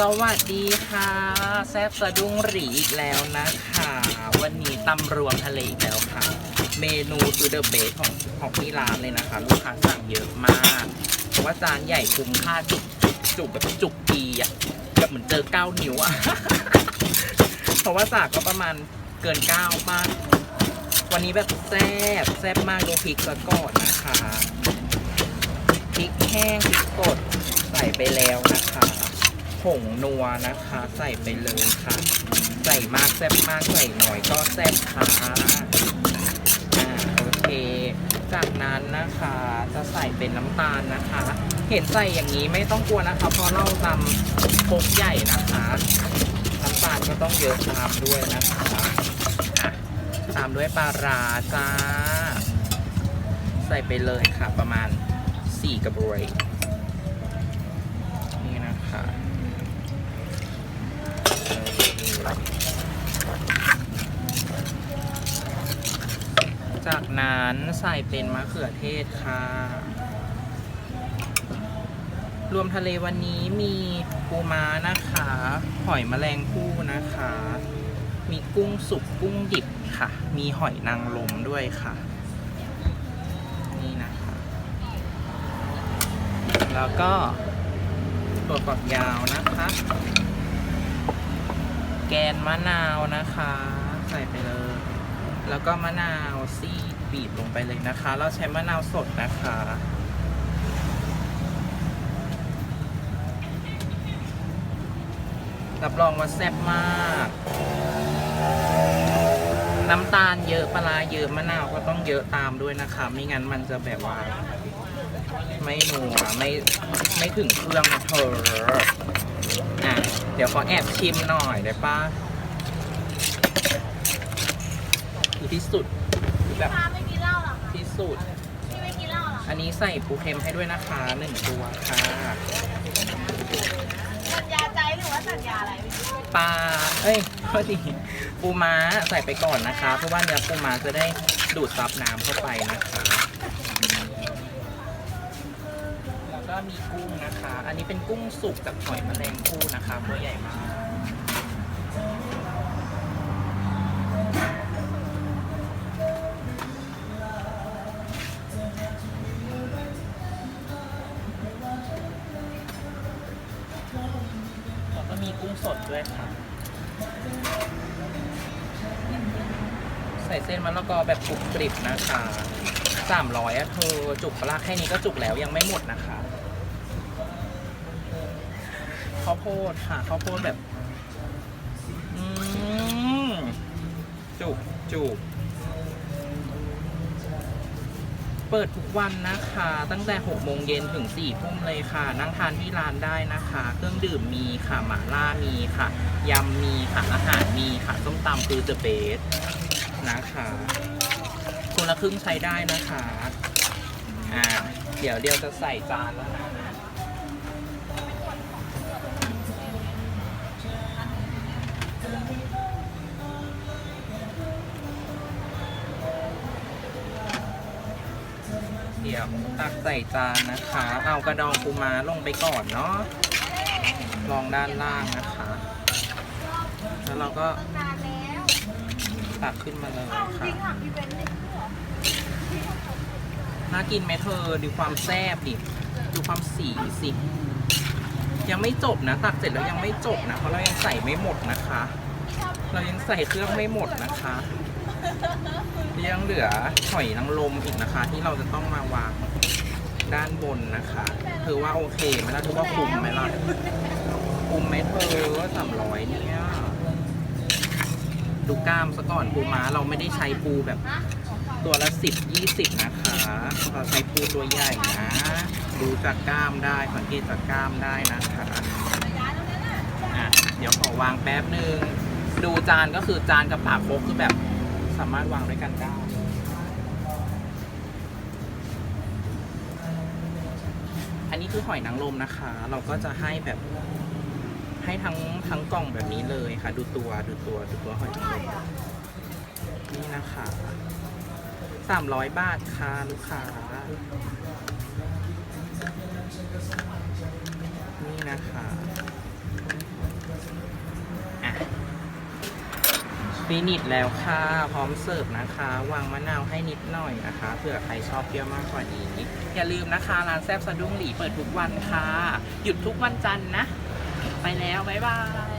สวัสดีค่ะ แซบสะดุ้งหรีอีกแล้วนะคะ วันนี้ตำรวมทะเลอีกแล้วค่ะ เมนูซูเดอร์เบสของของที่ร้านเลยนะคะ ลูกค้าสั่งเยอะมากเพราะว่าจานใหญ่คุ้มค่าจุกจุกแบบจุกปีอะแบบเหมือนเจอเก้านิ้วอะเพราะว่าสากก็ประมาณเกินเก้าบ้างวันนี้แบบแซ่บแซ่บมากดูพริกซะก่อนนะคะพริกแห้งพริกสดใส่ไปแล้วนะคะ ผงนัวนะคะ ใส่ไปเลยค่ะ ใส่มากแซ่บมากใส่หน่อยก็แซ่บค่ะอ่าโอเค จากนั้นนะคะจะใส่เป็นน้ำตาลนะคะ เห็นใส่อย่างนี้ไม่ต้องกลัวนะคะ เพราะเราตำโคกใหญ่นะคะน้ำตาลก็ต้องเยอะตามด้วยนะคะอะตามด้วยปลาร้าจ้า ใส่ไปเลยค่ะประมาณ 4 กระบวย นี่นะคะจาก นั้นใส่เป็นมะเขือเทศค่ะ รวมทะเลวันนี้มีปูม้านะคะ หอยแมลงภู่นะคะ มีกุ้งสุกกุ้งดิบค่ะ มีหอยนางรมด้วยค่ะ นี่นะคะ แล้วก็ตัวฝักยาวนะคะ แกนมะนาวนะคะ ใส่ไปเลย แล้วก็มะนาวซี บีบลงไปเลยนะคะ เราใช้มะนาวสดนะคะ รับรองว่าแซ่บมาก น้ำตาลเยอะปลาเยอะมะนาวก็ต้องเยอะตามด้วยนะคะไม่งั้นมันจะแบบว่า ไม่นัวไม่ไม่ถึงเครื่องนะเธออะเดี๋ยวขอแอบชิมหน่อยได้ปะคือที่สุดคือแบบ สุด พี่ไม่กินเหล้าหรออันนี้ใส่ปูเค็มให้ด้วยนะคะหนึ่งตัวค่ะ สัญญาใจหรือว่าสัญญาอะไรปลา เอ้ยโทษทีปูม้าใส่ไปก่อนนะคะ เพราะว่าเนื้อปูม้าจะได้ดูดซับน้ำเข้าไปนะคะ แล้วก็มีกุ้งนะคะ อันนี้เป็นกุ้งสุกกับหอยแมลงภู่นะคะ ตัวใหญ่มาก สดด้วยค่ะ ใส่เส้นมะละกอแบบกรุบกริบนะคะสามร้อยอะเธอจุกปลาแค่นี้ก็จุกแล้วยังไม่หมดนะคะข้าวโพดค่ะข้าวโพดแบบ อืมจุกจุก เปิดทุกวันนะคะ ตั้งแต่ 6 โมงเย็นถึง 4 ทุ่มเลยค่ะ นั่งทานที่ร้านได้นะคะ เครื่องดื่มมีค่ะ หมาล่ามีค่ะ ยำมีค่ะ อาหารมีค่ะ ส้มตำคือเดอะเบสนะคะคนละครึ่งใช้ได้นะคะ อ่า เดี๋ยวเดียวจะใส่จานแล้วนะ เดี๋ยวตักใส่จานนะคะ เอากระดองปูม้าลงไปก่อนเนาะลองด้านล่างนะคะ แล้วเราก็ตักขึ้นมาเลยค่ะน่ากินไหมเธอดูความแซ่บดิดูความสีสิ ยังไม่จบนะ ตักเสร็จแล้วยังไม่จบนะ เพราะเรายังใส่ไม่หมดนะคะ เรายังใส่เครื่องไม่หมดนะคะ ยังเหลือหอยนางรมอีกนะคะ ที่เราจะต้องมาวางด้านบนนะคะเธอว่าโอเคไหมล่ะเธอว่าคุ้มไหมล่ะคุ้มไหมเธอสามร้อยเนี่ยดูกล้ามซะก่อนปูม้าเราไม่ได้ใช้ปูแบบ ตัวละสิบยี่สิบนะคะเราใช้ปูตัวใหญ่นะดูจากกล้ามได้สังเกตจากกล้ามได้นะคะอะเดี๋ยวขอวางแป๊บหนึ่งดูจานก็คือจานกับปากโคกคือแบบ สามารถวางด้วยกันได้อันนี้คือหอยนางรมนะคะ เราก็จะให้แบบให้ทั้งทั้งกล่องแบบนี้เลยค่ะ ดูตัวดูตัวดูตัวหอยนางรมนี่นะคะสามร้อยบาทค่ะลูกค้านี่นะคะ ฟินิชแล้วค่ะ พร้อมเสิร์ฟนะคะ วางมะนาวให้นิดหน่อยนะคะเผื่อใครชอบเปรี้ยวมากกว่านี้ อย่าลืมนะคะ ร้านแซบสะดุ้งหลีเปิดทุกวันค่ะ หยุดทุกวันจันทร์นะ ไปแล้ว บ๊ายบาย